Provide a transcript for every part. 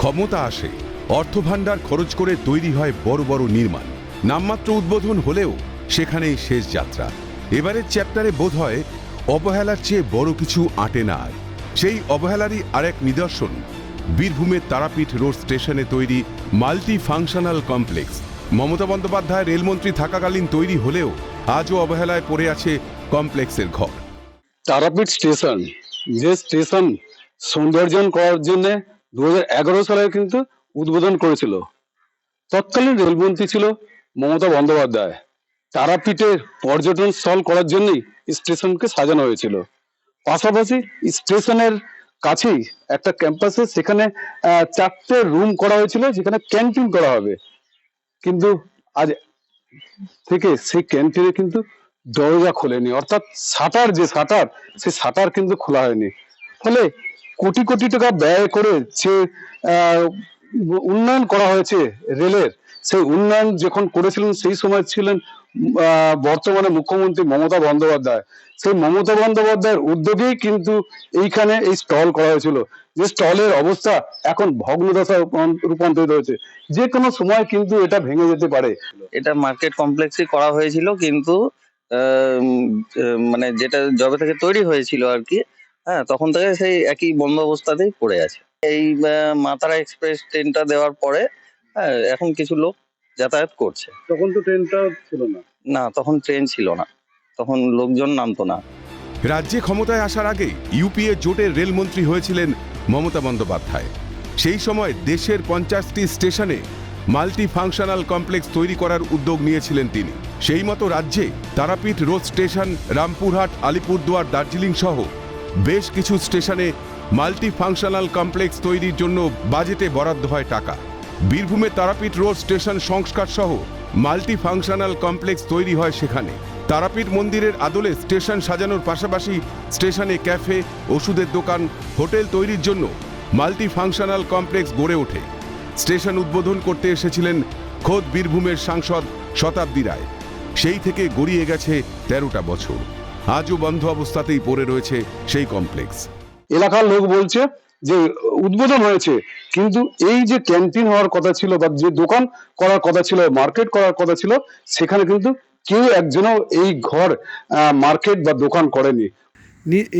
ক্ষমতা আসে, অর্থভাণ্ডার খরচ করে তৈরি হয় বড় বড় নির্মাণ। নামমাত্র উদ্বোধন হলেও সেখানেই শেষ যাত্রা। এবারের চ্যাপ্টারে বোধ হয় অবহেলার চেয়ে বড় কিছু আটে না আর। সেই অবহেলারই আরেক নিদর্শন, বীরভূমের তারাপীঠ রোড স্টেশনে তৈরি multi functional complex. Mamata Bandyopadhyay রেলমন্ত্রী থাকাকালীন তৈরি হলেও আজও অবহেলায় পড়ে আছে কমপ্লেক্সের ঘর। তারাপীঠ স্টেশন, যে স্টেশন সৌন্দর্যন করার জন্য দু হাজার এগারো সালে কিন্তু উদ্বোধন করেছিল। তৎকালীন রেলমন্ত্রী ছিল মমতা বন্দ্যোপাধ্যায়। তারাপীঠের পর্যটন স্থল করার জন্যই স্টেশনকে সাজানো হয়েছিল। পাশাপাশি স্টেশনের কাছেই একটা ক্যাম্পাসে সেখানে চারটে রুম করা হয়েছিল, যেখানে ক্যান্টিন করা হবে। কিন্তু আজ থেকে সেই ক্যান্টিনে কিন্তু দরজা খোলেনি। অর্থাৎ শাটার যে শাটার, সেই শাটার কিন্তু খোলা হয়নি। ফলে কোটি কোটি টাকা ব্যয় করে যে উন্নয়ন করা হয়েছে রেলের, সেই উন্নয়ন যখন করেছিলেন সেই সময় ছিলেন বর্তমানে মুখ্যমন্ত্রী মমতা বন্দ্যোপাধ্যায়। সেই মমতা বন্দ্যোপাধ্যায়ের উদ্যোগেই কিন্তু এইখানে এই স্টল করা হয়েছিল। যে স্টলের অবস্থা এখন ভগ্নদশা রূপান- রূপান্তরিত হয়েছে। যে কোনো সময় কিন্তু এটা ভেঙে যেতে পারে। এটা মার্কেট কমপ্লেক্সে করা হয়েছিল কিন্তু মানে যেটা জবে থেকে তৈরি হয়েছিল আর কি হ্যাঁ তখন থেকে সেই একই বন্ধ অবস্থাতেই পড়ে আছে। এই মাতারা এক্সপ্রেস ট্রেনটা দেওয়ার পরে হ্যাঁ এখন কিছু লোক যাতায়াত করছে। তখন তো ট্রেনটা ছিল না। না তখন ট্রেন ছিল না। তখন লোকজন নামতো না। রাজ্যে ক্ষমতায় আসার আগে ইউপিএ জোটের রেলমন্ত্রী হয়েছিলেন মমতা বন্দ্যোপাধ্যায়। সেই সময় দেশের পঞ্চাশটি স্টেশনে মাল্টি ফাংশনাল কমপ্লেক্স তৈরি করার উদ্যোগ নিয়েছিলেন তিনি। সেই মতো রাজ্যে তারাপীঠ রোড স্টেশন রামপুরহাট আলিপুরদুয়ার দার্জিলিং সহ বেশ কিছু স্টেশনে মাল্টি ফাংশনাল কমপ্লেক্স তৈরির জন্য বাজেটে বরাদ্দ হয় টাকা। বীরভূমে তারাপীঠ রোড স্টেশন সংস্কার সহ মাল্টি ফাংশনাল কমপ্লেক্স তৈরি হয় সেখানে। তারাপীঠ মন্দিরের আদলে স্টেশন সাজানোর পাশাপাশি স্টেশনে ক্যাফে, ওষুধের দোকান, হোটেল তৈরির জন্য মাল্টি ফাংশনাল কমপ্লেক্স গড়ে ওঠে। স্টেশন উদ্বোধন করতে এসেছিলেন খোদ বীরভূমের সাংসদ শতাব্দী রায়। সেই থেকে গড়িয়ে গেছে তেরোটা বছর। আজও বন্ধ অবস্থাতেই পড়ে রয়েছে সেই কমপ্লেক্স এলাকার লোক বলছে যে উদ্বোধন হয়েছে কিন্তু এই যে ক্যান্টিন হওয়ার কথা ছিল বা যে দোকান করার কথা ছিল মার্কেট করার কথা ছিল সেখানে কিন্তু কেউ একজনও এই ঘর মার্কেট বা দোকান করেনি।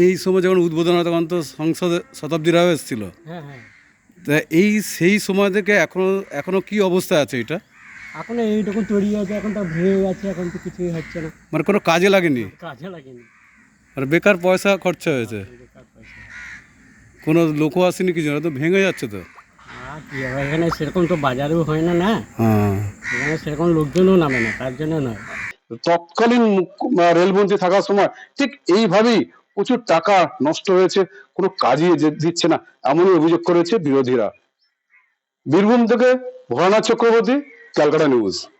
এই সময় যখন উদ্বোধন হয় তখন তো সংসদে শতাব্দী রাও এসেছিল। হ্যাঁ হ্যাঁ। তা এই সেই সময় থেকে এখনও এখনও কি অবস্থা আছে এটা? এখন এইটুকু তৈরি আছে এখন তো ভেঙে গেছে এখন তো কিছুই হচ্ছে না। মানে কোনো কাজে লাগেনি? কাজে লাগেনি। আর বেকার পয়সা খরচা হয়েছে। বেকার পয়সা। কোনো লোকও আসেনি কিছু না তো ভেঙে যাচ্ছে তো। আর কি হবে এখানে সেরকম তো বাজারেও হয় না না? হ্যাঁ। এখানে সেরকম লোকজনও নামে না তার জন্য নয়। তৎকালীন মুখ্য- আহ, রেলমন্ত্রী থাকার সময় ঠিক এইভাবেই প্রচুর টাকা নষ্ট হয়েছে কোনো কাজই যে- দিচ্ছে না এমনই অভিযোগ করেছে বিরোধীরা। বীরভূম থেকে Bholanath Chakraborty que é o granuso.